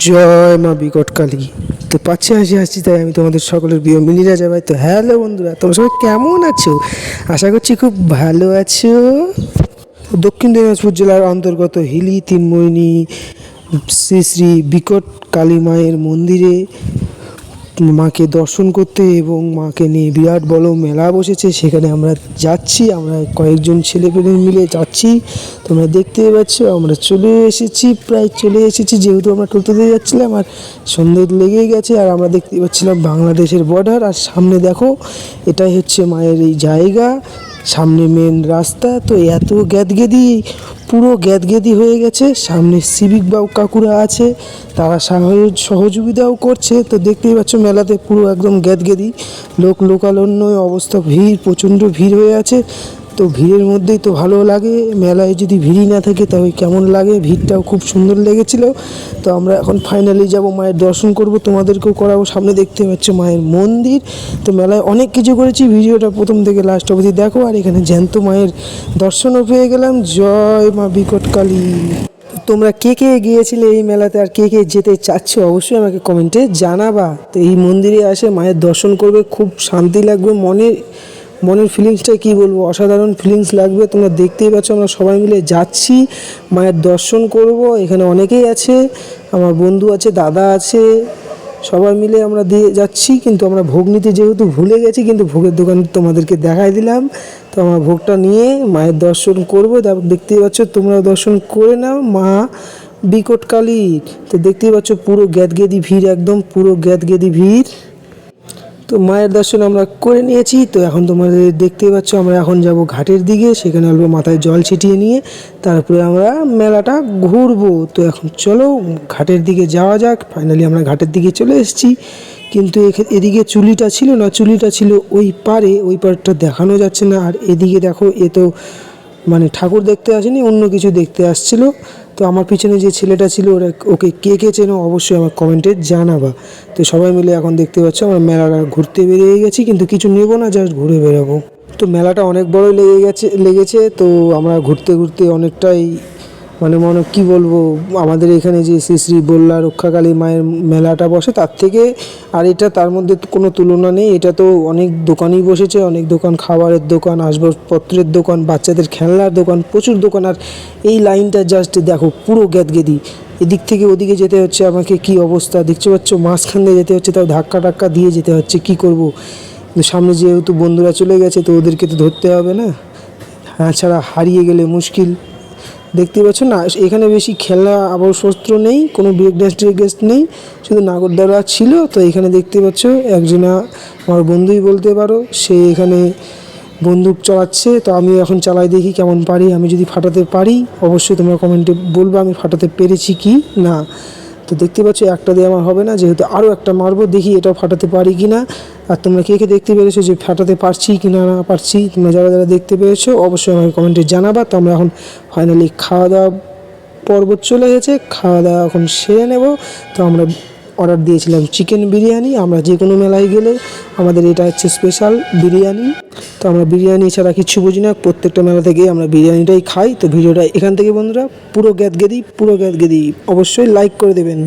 জয় মা বিকট কালী। তো পাচ্ছি হাসি হাসি, তাই আমি তোমাদের সকলের প্রিয় মিলিরা যাবাই তো হ্যালো বন্ধুরা, তোমরা সবাই কেমন আছো? আশা করছি খুব ভালো আছো। দক্ষিণ দিনাজপুর জেলার অন্তর্গত হিলি তিনময়নী শ্রী শ্রী বিকট কালী মায়ের মন্দিরে মাকে দর্শন করতে এবং মাকে নিয়ে বিরাট বড় মেলা বসেছে। সেখানে আমরা যাচ্ছি, আমরা কয়েকজন ছেলেপেলে মিলে যাচ্ছি। তোমরা দেখতে পাচ্ছ, আমরা চলে এসেছি, প্রায় চলে এসেছি। যেহেতু আমরা টোটোতে যাচ্ছিলাম আর সন্ধ্যে লেগেই গেছে আর আমরা দেখতে পাচ্ছিলাম বাংলাদেশের বর্ডার আর সামনে দেখো, এটাই হচ্ছে মায়ের এই জায়গা। সামনে মেন রাস্তা, তো এত গ্যাদগেদি, পুরো গ্যাদগেদি হয়ে গেছে। সামনে সিভিক বাবু কাকুরা আছে, তারা সাহ- সহযোগিতাও করছে। তো দেখতেই পাচ্ছ মেলাতে পুরো একদম গ্যাদগেদি। লোক লোকালন্য অবস্থা, ভিড়, প্রচণ্ড ভিড় হয়ে আছে। তো ভিড়ের মধ্যেই তো ভালো লাগে। মেলায় যদি ভিড়ই না থাকে তবে কেমন লাগে? ভিড়টাও খুব সুন্দর লেগেছিল। তো আমরা এখন ফাইনালি যাব মায়ের দর্শন করব। তোমাদেরকেও করাবো। সামনে দেখতে পাচ্ছ মায়ের মন্দির। তো মেলায় অনেক কিছু করেছি। ভিডিওটা প্রথম থেকে লাস্ট অবধি দেখো। আর এখানে জ্যান্ত মায়ের দর্শনও পেয়ে গেলাম। জয় মা বিকট কালী। তোমরা কে কে গিয়েছিলে এই মেলাতে আর কে কে যেতে চাচ্ছ অবশ্যই আমাকে কমেন্টে জানাবা। তো এই মন্দিরে আসে মায়ের দর্শন করবে। খুব শান্তি লাগবে। মনে মনের ফিলিংসটা কি বলব? অসাধারণ ফিলিংস লাগবে, তোমরা দেখতেই পাচ্ছ, আমরা সবাই মিলে যাচ্ছি, মায়ের দর্শন করব, এখানে অনেকেই আছে, আমার বন্ধু আছে, দাদা আছে, সবাই মিলে আমরা দিয়ে যাচ্ছি, কিন্তু আমরা ভোগ নিতে যেহেতু ভুলে গেছি, কিন্তু ভোগের দোকান তোমাদেরকে দেখাই দিলাম, তো আমরা ভোগটা নিয়ে মায়ের দর্শন করব দেখতেই পাচ্ছ তোমরা দর্শন করে নাও, মা বিকটকালী তো দেখতেই পাচ্ছ পুরো গ্যাদগেদি ভিড়, একদম পুরো গ্যাদগেদি ভিড়। তো মায়ের দর্শন আমরা করে নিয়েছি, তো এখন তোমাদের দেখতেই পাচ্ছ, আমরা এখন যাব ঘাটের দিকে, সেখানে অল্প মাথায় জল ছিটিয়ে নিয়ে তারপরে আমরা মেলাটা ঘুরবো। তো এখন চলো ঘাটের দিকে যাওয়া যাক ফাইনালি আমরা ঘাটের দিকে চলে এসেছি। কিন্তু এদিকে চুলিটা ছিল না, চুলিটা ছিল ওই পারে ওই পারটা দেখানো যাচ্ছে না। আর এদিকে দেখো, এ তো মানে ঠাকুর দেখতে আসেনি, অন্য কিছু দেখতে আসছিল। তো আমার পিছনে যে ছেলেটা ছিল, ওরা ওকে কে কে চেনো অবশ্যই আমার কমেন্টে জানাবা। তো সবাই মিলে এখন দেখতে পাচ্ছ আমার মেলাটা ঘুরতে বেরিয়ে গেছি, কিন্তু কিছু নেব না জাস্ট ঘুরে বেরোবো। তো মেলাটা অনেক বড় লেগে গেছে, লেগেছে, তো আমরা ঘুরতে ঘুরতে অনেকটাই মানে মনে কি বলব, আমাদের এখানে যে শ্রী শ্রী বল্লা রক্ষাকালী মায়ের মেলাটা বসে, তার থেকে আর এটা তার মধ্যে কোনো তুলনা নেই। এটা তো অনেক দোকানই বসেছে, অনেক দোকান খাবারের দোকান, আসবাবপত্রের দোকান, বাচ্চাদের খেলনার দোকান, প্রচুর দোকান। আর এই লাইনটা জাস্ট দেখো, পুরো গ্যাদগেদি এদিক থেকে ওদিকে যেতে হচ্ছে, আমাকে কি অবস্থা? দেখতে পাচ্ছ, মাঝখান দিয়ে যেতে হচ্ছে, তাও ধাক্কা টাক্কা দিয়ে যেতে হচ্ছে, কি করব? সামনে যেহেতু বন্ধুরা চলে গেছে, তো ওদেরকে তো ধরতে হবে না। হ্যাঁ ছাড়া হারিয়ে গেলে মুশকিল। দেখতে পাচ্ছ না, এখানে বেশি খেলা আবার শস্ত্র নেই, কোনো ব্রেক ড্যান্স ট্রেক নেই, শুধু নাগরদারা ছিল, তো এখানে দেখতে পাচ্ছ একজনা আমার বন্ধুই বলতে পারো, সে এখানে বন্দুক চালাচ্ছে, তো আমি এখন চালাই দেখি কেমন পারি, আমি যদি ফাটাতে পারি, অবশ্যই তোমরা কমেন্টে বলব আমি ফাটাতে পেরেছি কি না। তো দেখতে পাচ্ছ একটা দিয়ে আমার হবে না, যেহেতু আরও একটা মারবো, দেখি এটা ফাটাতে পারি কি না আর তোমরা কে কে দেখতে পেরেছ যে ফাটাতে পারছি কি না না পারছি, তোমরা যারা যারা দেখতে পেরেছ অবশ্যই আমাকে কমেন্টে জানাবা। তো আমরা এখন ফাইনালি খাওয়া দাওয়া পর্বত চলে গেছে খাওয়া দাওয়া এখন সেরে নেব। তো আমরা অর্ডার দিয়েছিলাম চিকেন বিরিয়ানি। আমরা যে কোনো মেলায় গেলে আমাদের এটা হচ্ছে স্পেশাল বিরিয়ানি। তো আমরা বিরিয়ানি ছাড়া কিছু বুঝি না, প্রত্যেকটা মেলা থেকে আমরা বিরিয়ানিটাই খাই। তো ভিডিওটা এখান থেকে বন্ধুরা, পুরো গ্যাদ গেদি পুরো গ্যাদ গ্যাদগেদি। অবশ্যই লাইক করে দেবেন।